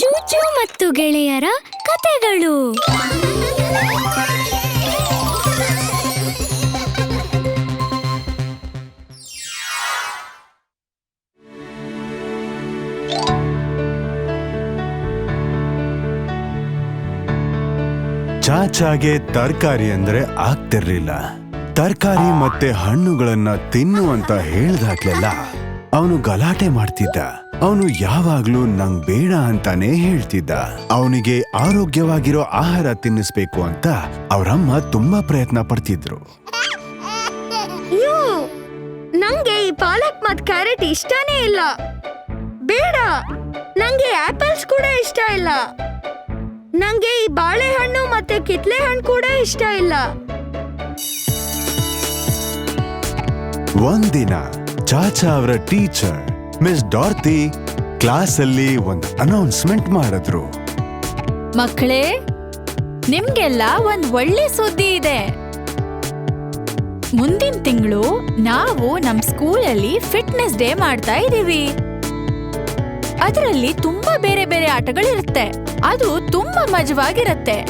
ಚೂಚು ಮತ್ತು ಗೆಳೆಯರ ಕತೆಗಳು ಚಾಚಾಗೆ ತರಕಾರಿ ಅಂದ್ರೆ ಆಗ್ತಿರ್ಲಿಲ್ಲ. ತರಕಾರಿ ಮತ್ತೆ ಹಣ್ಣುಗಳನ್ನ ತಿನ್ನು ಅಂತ ಹೇಳ್ದಾಗ್ಲೆಲ್ಲ ಅವನು ಗಲಾಟೆ ಮಾಡ್ತಿದ್ದ. ಅವನು ಯಾವಾಗ್ಲೂ ನಂಗ್ ಬೇಡ ಅಂತಾನೆ ಹೇಳ್ತಿದ್ದ. ಅವನಿಗೆ ಆರೋಗ್ಯವಾಗಿರೋ ಆಹಾರ ತಿನ್ನಿಸ್ಬೇಕು ಅಂತ ಅವರಮ್ಮ ತುಂಬಾ ಪ್ರಯತ್ನ ಪಡ್ತಿದ್ರು. ಅಯ್ಯೋ ನಂಗೆ ಈ ಪಾಲಕ್ ಮತ್ ಕ್ಯಾರೆಟ್ ಇಷ್ಟನೇ ಇಲ್ಲ. ಬೇಡ ನಂಗೆ ಆಪಲ್ಸ್ ಕೂಡ ಇಷ್ಟ ಇಲ್ಲ. ನಂಗೆ ಈ ಬಾಳೆಹಣ್ಣು ಮತ್ತೆ ಕಿತ್ಲೆ ಹಣ್ಣು ಕೂಡ ಇಷ್ಟ ಇಲ್ಲ. ಒಂದಿನ ಚಾಚಾ ಅವರ ಟೀಚರ್ ಮಿಸ್ ಡಾರ್ತಿ ಕ್ಲಾಸ್ ಅಲ್ಲಿ ಒಂದು ಅನೌನ್ಸ್ಮೆಂಟ್ ಮಾಡಿದ್ರು. ಮಕ್ಕಳೇ, ನಿಮ್ಗೆಲ್ಲ ಒಂದ್ ಒಳ್ಳೆ ಸುದ್ದಿ ಇದೆ. ಮುಂದಿನ ತಿಂಗಳು ನಾವು ನಮ್ ಸ್ಕೂಲಲ್ಲಿ ಫಿಟ್ನೆಸ್ ಡೇ ಮಾಡ್ತಾ ಇದೀವಿ. ಅದರಲ್ಲಿ ತುಂಬಾ ಬೇರೆ ಬೇರೆ ಆಟಗಳಿರುತ್ತೆ. ಅದು ತುಂಬಾ ಮಜವಾಗಿರುತ್ತೆ.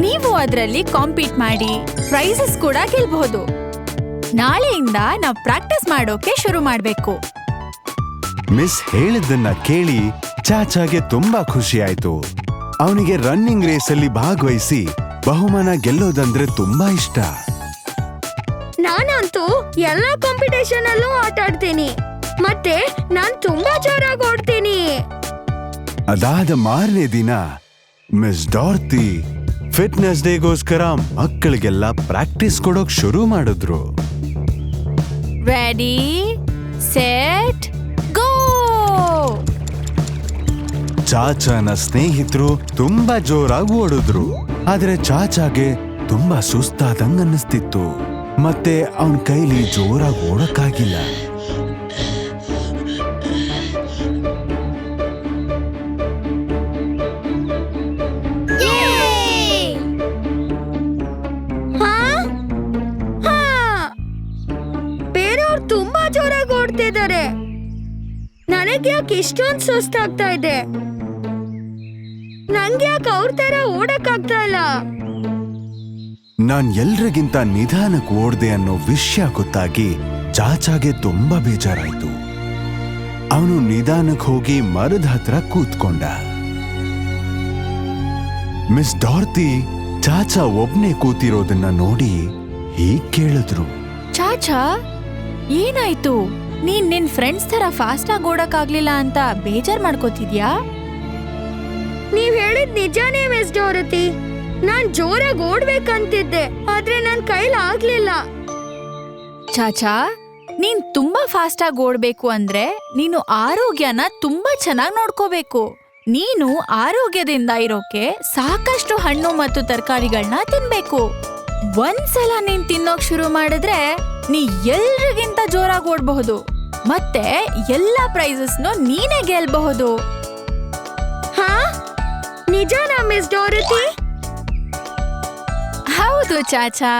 ನೀವು ಅದರಲ್ಲಿ ಕಾಂಪೀಟ್ ಮಾಡಿ ಪ್ರೈಸಸ್ ಕೂಡ ಗೆಲ್ಬಹುದು. ನಾಳೆಯಿಂದ ನಾವು ಪ್ರಾಕ್ಟೀಸ್ ಮಾಡೋಕೆ ಶುರು ಮಾಡ್ಬೇಕು. ಮಿಸ್ ಹೇಳಿದ್ದನ್ನ ಕೇಳಿ ಚಾಚಾಗೆ ತುಂಬಾ ಖುಷಿ ಆಯ್ತು ಅವನಿಗೆ ರನ್ನಿಂಗ್ ರೇಸ್ ಅಲ್ಲಿ ಭಾಗವಹಿಸಿ ಬಹುಮಾನ ಗೆಲ್ಲೋದಂದ್ರೆ ತುಂಬಾ ಇಷ್ಟ. ನಾನಂತೂ ಎಲ್ಲಾ ಕಾಂಪಿಟೇಷನ್ ಅಲ್ಲೂ ಆಟ ಆಡ್ತೀನಿ. ಮತ್ತೆ ನಾನ್ ತುಂಬಾ ಜೋರಾಗಿ ಓಡ್ತೀನಿ. ಅದಾದ ಮಾರನೇ ದಿನ ಮಿಸ್ ಡಾರ್ತಿ ಫಿಟ್ನೆಸ್ ಡೇಗೋಸ್ಕರ ಮಕ್ಕಳಿಗೆಲ್ಲ ಪ್ರಾಕ್ಟೀಸ್ ಕೊಡೋಕ್ ಶುರು ಮಾಡಿದ್ರು. ರೆಡಿ ಸೆಟ್ ಚಾಚಾನ ಸ್ನೇಹಿತರು ತುಂಬಾ ಜೋರಾಗಿ ಓಡಿದ್ರು. ಆದ್ರೆ ಚಾಚಾಗೆ ತುಂಬಾ ಸುಸ್ತಾದಂಗ್ ಅನ್ನಿಸ್ತಿತ್ತು. ಮತ್ತೆ ಅವನ ಕೈಲಿ ಜೋರಾಗಿ ಓಡಕ್ಕಾಗಿಲ್ಲ. ಬೇರೆಯವ್ರು ಜೋರಾಗಿ ನನಗೆ ಯಾಕೆ ಇಷ್ಟೊಂದು ಸುಸ್ತಾಗ್ತಾ ಇದೆ. ಅವ್ರ ತರ ಓಡಕ್ಕಾಗ್ತಾ ಇಲ್ಲ? ನಾನ್ ಎಲ್ರಿಗಿಂತ ನಿಧಾನಕ್ಕೆ ಓಡ್ದೆ ಅನ್ನೋ ವಿಷಯ ಗೊತ್ತಾಗಿ ಚಾಚಾಗೆ ತುಂಬಾ ಬೇಜಾರಾಯ್ತು. ಅವನು ನಿಧಾನಕ್ಕೆ ಹೋಗಿ ಮರದ ಹತ್ರ ಕೂತ್ಕೊಂಡ. ಮಿಸ್ ಡಾರ್ತಿ ಚಾಚಾ ಒಬ್ನೇ ಕೂತಿರೋದನ್ನ ನೋಡಿ ಹೀಗ್ ಕೇಳಿದ್ರು. ಚಾಚಾ ಏನಾಯ್ತು? ನೀನ್ ನಿನ್ ಫ್ರೆಂಡ್ಸ್ ತರ ಫಾಸ್ಟ್ ಆಗಿ ಓಡಕ್ಕಾಗ್ಲಿಲ್ಲ ಅಂತ ಬೇಜಾರ್ ಮಾಡ್ಕೋತಿದ್ಯಾ? ಹೇಳಿದ್ ನಿಜಾನೇ ಮಿಸ್ ಡೋರತಿ. ನಾನ್ ಜೋರಾಗಿ ಓಡ್ಬೇಕಂತಿದ್ದೆ ಆದ್ರೆ ನನ್ ಕೈಲಿ ಆಗ್ಲಿಲ್ಲ. ಚಾಚಾ ನೀನ್ ತುಂಬಾ ಫಾಸ್ಟ್ ಆಗಿ ಓಡ್ಬೇಕು ಅಂದ್ರೆ ನೀನು ಆರೋಗ್ಯನ ತುಂಬಾ ಚೆನ್ನಾಗಿ ನೋಡ್ಕೋಬೇಕು. ನೀನು ಆರೋಗ್ಯದಿಂದ ಇರೋಕೆ ಸಾಕಷ್ಟು ಹಣ್ಣು ಮತ್ತು ತರಕಾರಿಗಳನ್ನ ತಿನ್ಬೇಕು. ಒಂದ್ಸಲ ನೀನ್ ತಿನ್ನೋಕ್ ಶುರು ಮಾಡಿದ್ರೆ ನೀ ಎಲ್ರಿಗಿಂತ ಜೋರಾಗಿ ಓಡ್ಬಹುದು. ಮತ್ತೆ ಎಲ್ಲಾ ಪ್ರೈಸಸ್ನು ನೀನೇ ಗೆಲ್ಬಹುದು. ಹಾ? ನಿಜಾನಾ ಮಿಸ್ ಡೋರತಿ ಹೌದು ಚಾಚಾ.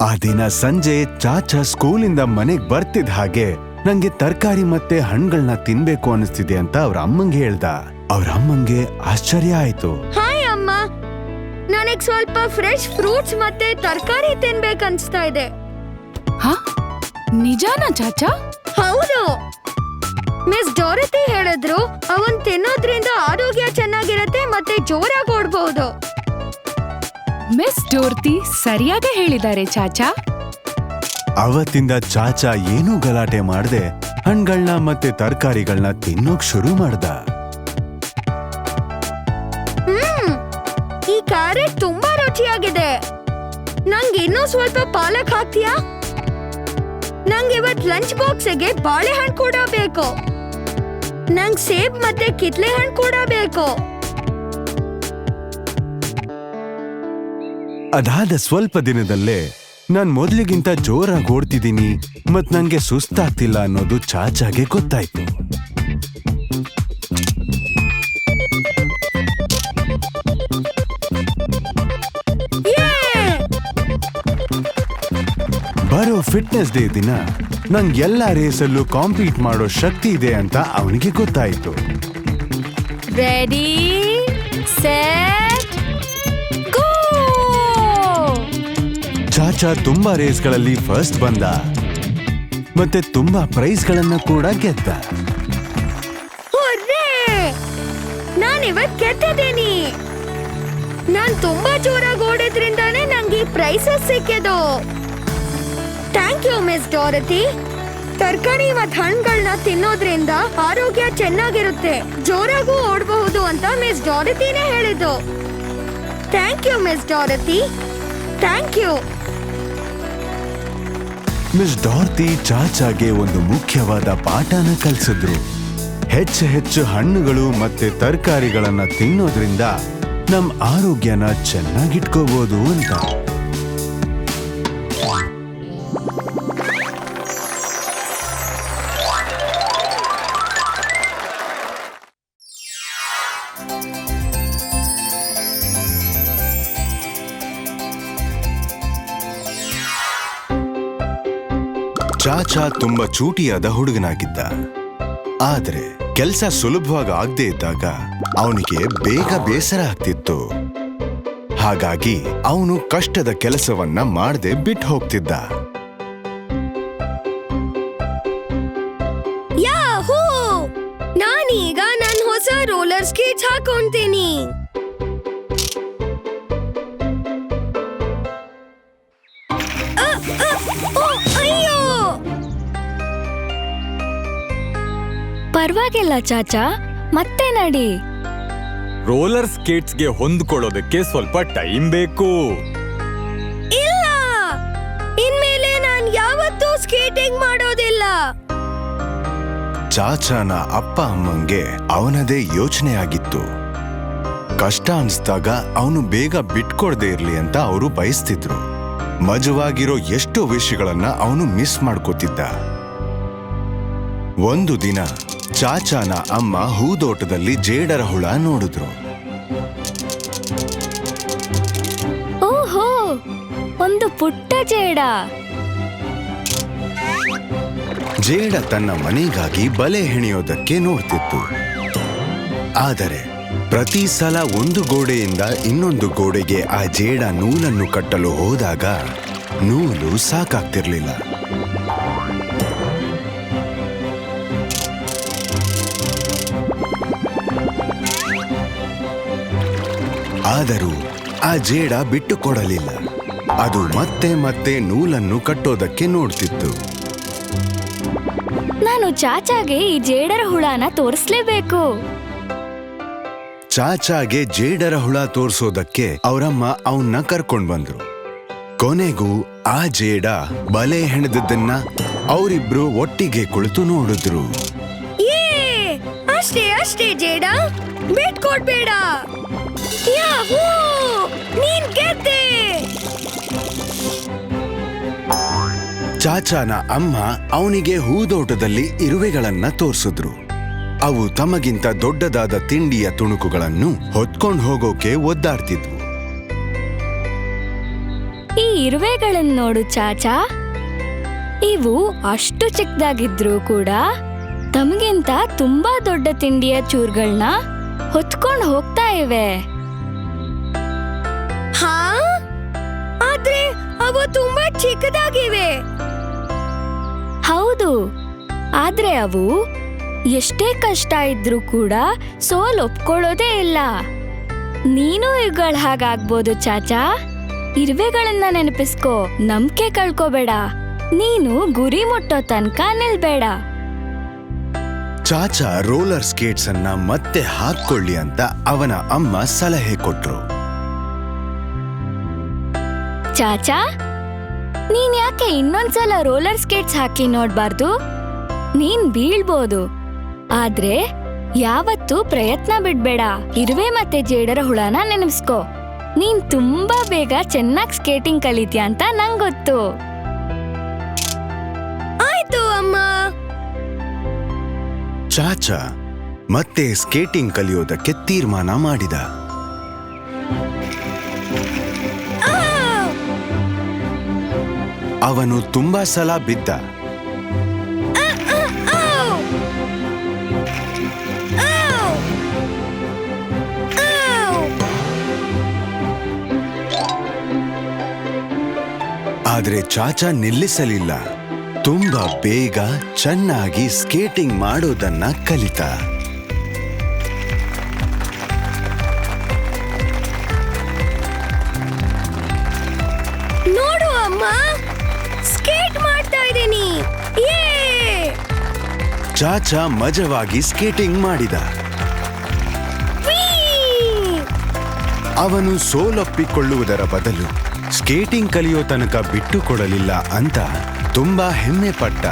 ಆ ದಿನ ಸಂಜೆ ಚಾಚಾ ಸ್ಕೂಲಿಂದ ಮನೆಗೆ ಬರ್ತಿದ್ ಹಾಗೆ ನಂಗೆ ತರಕಾರಿ ಮತ್ತೆ ಹಣ್ಗಳನ್ನ ತಿನ್ಬೇಕು ಅನಿಸ್ತಿದೆ ಅಂತ ಅವ್ರ ಅಮ್ಮಂಗೆ ಹೇಳ್ದ. ಅವ್ರ ಅಮ್ಮಂಗೆ ಆಶ್ಚರ್ಯ ಆಯ್ತು. ಹಾಯ್ ಅಮ್ಮ. ನನಗ್ ಸ್ವಲ್ಪ ಫ್ರೆಶ್ ಫ್ರೂಟ್ಸ್ ಮತ್ತೆ ತರಕಾರಿ ತಿನ್ಬೇಕು ಅನ್ಸ್ತಾ ಇದೆ. ನಿಜಾನಾ ಚಾಚಾ? ಹೌದು. ಮಿಸ್ ಡೋರತಿ ಹೇಳಿದ್ರು ಅವನ್ ತಿನ್ನೋದ್ರಿಂದ ಆರೋಗ್ಯ ಜೋರಾಗಿ ಓಡ್ಬಹುದು ಮಿಸ್ ಡೋರ್ತಿ ಸರಿಯಾಗಿ ಹೇಳಿದ್ದಾರೆ ಚಾಚಾ. ಅವತ್ತಿಂದ ಚಾಚಾ ಏನೂ ಗಲಾಟೆ ಮಾಡದೆ ಹಣ್ಗಳನ್ನ ಮತ್ತೆ ತರಕಾರಿಗಳನ್ನ ತಿನ್ನೋಕ್ ಶುರು ಮಾಡ್ದ. ಹ್ಮ್ ಈ ಕ್ಯಾರೆಟ್ ತುಂಬಾ ರುಚಿಯಾಗಿದೆ. ನಂಗೆ ಇನ್ನೂ ಸ್ವಲ್ಪ ಪಾಲಕ್ ಹಾಕ್ತೀಯಾ? ನಂಗೆ ಇವತ್ ಲಂಚ್ ಬಾಕ್ಸ್ಗೆ ಬಾಳೆಹಣ್ಣು ಕೂಡ ಬೇಕು. ನಂಗ್ ಸೇಬ್ ಮತ್ತೆ ಕಿತ್ಲೆ ಹಣ್ಣು ಕೂಡ ಬೇಕು. ಅದಾದ ಸ್ವಲ್ಪ ದಿನದಲ್ಲೇ ನಾನ್ ಮೊದ್ಲಿಗಿಂತ ಜೋರಾಗಿ ಓಡ್ತಿದ್ದೀನಿ ಮತ್ ನಂಗೆ ಸುಸ್ತಾಗ್ತಿಲ್ಲ ಅನ್ನೋದು ಚಾಚಾಗೆ ಗೊತ್ತಾಯ್ತು. ಬರೋ ಫಿಟ್ನೆಸ್ ಡೇ ದಿನ ನಂಗೆ ಎಲ್ಲ ರೇಸಲ್ಲೂ ಕಾಂಪೀಟ್ ಮಾಡೋ ಶಕ್ತಿ ಇದೆ ಅಂತ ಅವನಿಗೆ ಗೊತ್ತಾಯ್ತು. ರೆಡಿ ತುಂಬಾ ರೇಸ್ಗಳಲ್ಲಿ ಫಸ್ಟ್ ಬಂದ. ಮತ್ತೆ ತುಂಬಾ ಪ್ರೈಸ್ಗಳನ್ನ ಕೂಡ ಗೆದ್ದ. ಹುರ್ರೇ! ನಾನ್ ಇವತ್ ಗೆದ್ದಿದ್ದೀನಿ. ನಾನ್ ತುಂಬಾ ಜೋರಾಗಿ ಓಡಿದ್ರಿಂದಾನೇ ನಂಗೆ ಪ್ರೈಸಸ್ ಸಿಕ್ಕಿದ್ದು. ಥ್ಯಾಂಕ್ ಯು ಮಿಸ್ ಡಾರತಿ ತರಕಾರಿ ಮತ್ತು ಹಣ್ಣುಗಳನ್ನ ತಿನ್ನೋದ್ರಿಂದ ಆರೋಗ್ಯ ಚೆನ್ನಾಗಿರುತ್ತೆ. ಜೋರಾಗೂ ಓಡಬಹುದು ಅಂತ ಮಿಸ್ ಡಾರತಿನೇ ಹೇಳಿದ್ದು. Thank you miss Dorothy thank you miss Dorothy ಚಾಚಾಗೆ ಒಂದು ಮುಖ್ಯವಾದ ಪಾಠನ ಕಲಿಸಿದ್ರು. ಹೆಚ್ಚು ಹೆಚ್ಚು ಹಣ್ಣುಗಳು ಮತ್ತೆ ತರಕಾರಿಗಳನ್ನ ತಿನ್ನೋದ್ರಿಂದ ನಮ್ಮ ಆರೋಗ್ಯನ ಚೆನ್ನಾಗಿಟ್ಕೋಬಹುದು ಅಂತ. ಚಾಚಾ ತುಂಬಾ ಚೂಟಿಯಾದ ಹುಡುಗನಾಗಿದ್ದ. ಆದರೆ ಕೆಲಸ ಸುಲಭವಾಗಿ ಆಗದೇ ಇದ್ದಾಗ ಅವನಿಗೆ ಬೇಗ ಬೇಸರ ಆಗ್ತಿತ್ತು. ಹಾಗಾಗಿ ಅವನು ಕಷ್ಟದ ಕೆಲಸವನ್ನ ಮಾಡದೆ ಬಿಟ್ಟು ಹೋಗ್ತಿದ್ದ. ನಾನೀಗ ನನ್ನ ಹೊಸ ರೋಲರ್ ಸ್ಕೇಟ್ಸ್ ಹಾಕೊಂತೀನಿ. ಪರವಾಗಿಲ್ಲ ಚಾಚಾ ಮತ್ತೆ ನಡಿ. ರೋಲರ್ ಸ್ಕೇಟ್ಸ್ಗೆ ಹೊಂದ್ಕೊಳ್ಳೋದಕ್ಕೆ ಸ್ವಲ್ಪ ಟೈಮ್ ಬೇಕು. ಇಲ್ಲ! ಇನ್ಮೇಲೆ ನಾನು ಯಾವತ್ತೂ ಸ್ಕೇಟಿಂಗ್ ಮಾಡೋದಿಲ್ಲ. ಚಾಚಾನ ಅಪ್ಪ ಅಮ್ಮಂಗೆ ಅವನದೇ ಯೋಚನೆ ಆಗಿತ್ತು ಕಷ್ಟ ಅನ್ಸ್ದಾಗ ಅವನು ಬೇಗ ಬಿಟ್ಕೊಡ್ದೇ ಇರ್ಲಿ ಅಂತ ಅವರು ಬಯಸ್ತಿದ್ರು. ಮಜವಾಗಿರೋ ಎಷ್ಟೋ ವಿಷಯಗಳನ್ನ ಅವನು ಮಿಸ್ ಮಾಡ್ಕೋತಿದ್ದ. ಒಂದು ದಿನ ಚಾಚಾನ ಅಮ್ಮ ಹೂದೋಟದಲ್ಲಿ ಜೇಡರ ಹುಳ ನೋಡಿದ್ರು. ಓಹೋ ಒಂದು ಪುಟ್ಟ ಜೇಡ. ಜೇಡ ತನ್ನ ಮನೆಗಾಗಿ ಬಲೆ ಹೆಣೆಯೋದಕ್ಕೆ ನೋಡ್ತಿತ್ತು. ಆದರೆ ಪ್ರತಿ ಸಲ ಒಂದು ಗೋಡೆಯಿಂದ ಇನ್ನೊಂದು ಗೋಡೆಗೆ ಆ ಜೇಡ ನೂಲನ್ನು ಕಟ್ಟಲು ಹೋದಾಗ ನೂಲು ಸಾಕಾಗ್ತಿರ್ಲಿಲ್ಲ. ಆದರೂ ಆ ಜೇಡ ಬಿಟ್ಟು ಕೊಡಲಿಲ್ಲ ಅದು ಮತ್ತೆ ಮತ್ತೆ ನೂಲನ್ನು ಕಟ್ಟೋದಕ್ಕೆ ನೋಡ್ತಿತ್ತು. ನಾನು ಚಾಚಾಗೆ ಈ ಜೇಡರ ಹುಳನ ತೋರಿಸ್ಲೇಬೇಕು. ಚಾಚಾಗೆ ಜೇಡರ ಹುಳ ತೋರಿಸೋದಕ್ಕೆ ಅವರಮ್ಮ ಅವನ್ನ ಕರ್ಕೊಂಡ್ ಬಂದ್ರು. ಕೊನೆಗೂ ಆ ಜೇಡ ಬಲೆ ಹೆಣದನ್ನ ಅವರಿಬ್ರು ಒಟ್ಟಿಗೆ ಕುಳಿತು ನೋಡಿದ್ರು. ಅಷ್ಟೇ ಅಷ್ಟೇ ಜೇಡ. ಬಿಟ್ಕೊಡ್ಬೇಡ ನೀನ್ ಗೆದ್ದೆ. ಚಾಚಾನ ಅಮ್ಮ ಅವನಿಗೆ ಹೂದೋಟದಲ್ಲಿ ಇರುವೆಗಳನ್ನ ತೋರಿಸಿದ್ರು. ಅವು ತಮಗಿಂತ ದೊಡ್ಡದಾದ ತಿಂಡಿಯ ತುಣುಕುಗಳನ್ನು ಹೊತ್ಕೊಂಡು ಹೋಗೋಕೆ ಒದ್ದಾಡ್ತಿದ್ವು. ಈ ಇರುವೆಗಳನ್ನು ನೋಡು ಚಾಚಾ. ಇವು ಅಷ್ಟು ಚಿಕ್ಕದಾಗಿದ್ರೂ ಕೂಡ ತಮಗಿಂತ ತುಂಬಾ ದೊಡ್ಡ ತಿಂಡಿಯ ಚೂರ್ಗಳನ್ನ ಹೊತ್ಕೊಂಡು ಹೋಗ್ತಾ ಇವೆ. ಅವು ತುಂಬಾ ಚಿಕ್ಕದಾಗಿವೆ. ಹೌದು, ಆದ್ರೆ ಅವು ಎಷ್ಟೇ ಕಷ್ಟ ಇದ್ರೂ ಕೂಡ ಸೋಲ್ ಒಪ್ಕೊಳ್ಳೋದೇ ಇಲ್ಲ. ನೀನು ಇವುಗಳ ಹಾಗಾಗ್ಬೋದು ಚಾಚಾ. ಇರುವೆಗಳನ್ನ ನೆನಪಿಸ್ಕೋ, ನಂಬಿಕೆ ಕಳ್ಕೋಬೇಡ. ನೀನು ಗುರಿ ಮುಟ್ಟೋ ತನಕ ನಿಲ್ಬೇಡ. ಚಾಚಾ ರೋಲರ್ ಸ್ಕೇಟ್ಸ್ ಅನ್ನ ಮತ್ತೆ ಹಾಕೊಳ್ಳಿ ಅಂತ ಅವನ ಅಮ್ಮ ಸಲಹೆ ಕೊಟ್ರು. ಚಾಚಾ? ನೀನ್ ಯಾಕೆ ಇನ್ನೊಂದ್ಸಲ ರೋಲರ್ ಸ್ಕೇಟ್ಸ್ ಹಾಕಿ ನೋಡ್ಬಾರ್ದು? ನೀನ್ ಬೀಳ್ಬೋದು. ಆದ್ರೆ ಯಾವತ್ತೂ ಪ್ರಯತ್ನ ಬಿಡ್ಬೇಡ. ಇರುವೆ ಮತ್ತೆ ಜೇಡರ ಹುಳನ ನೆನಪಿಸ್ಕೋ ನೀನ್ ತುಂಬಾ ಬೇಗ ಚೆನ್ನಾಗ್ ಸ್ಕೇಟಿಂಗ್ ಕಲಿತೀಯ ಅಂತ ನಂಗೊತ್ತು. ಆಯ್ತು, ಅಮ್ಮ. ಚಾಚಾ, ಮತ್ತೆ ಸ್ಕೇಟಿಂಗ್ ಕಲಿಯೋದಕ್ಕೆ ತೀರ್ಮಾನ ಮಾಡಿದ. ಅವನು ತುಂಬಾ ಸಲ ಬಿದ್ದ. ಆದ್ರೆ ಚಾಚಾ ನಿಲ್ಲಿಸಲಿಲ್ಲ. ತುಂಬಾ ಬೇಗ ಚೆನ್ನಾಗಿ ಸ್ಕೇಟಿಂಗ್ ಮಾಡೋದನ್ನ ಕಲಿತ. ಚಾಚಾ ಮಜವಾಗಿ ಸ್ಕೇಟಿಂಗ್ ಮಾಡಿದ! ಅವನು ಸೋಲೊಪ್ಪಿಕೊಳ್ಳುವುದರ ಬದಲು ಸ್ಕೇಟಿಂಗ್ ಕಲಿಯೋ ತನಕ ಬಿಟ್ಟುಕೊಡಲಿಲ್ಲ ಅಂತ ತುಂಬಾ ಹೆಮ್ಮೆ ಪಟ್ಟ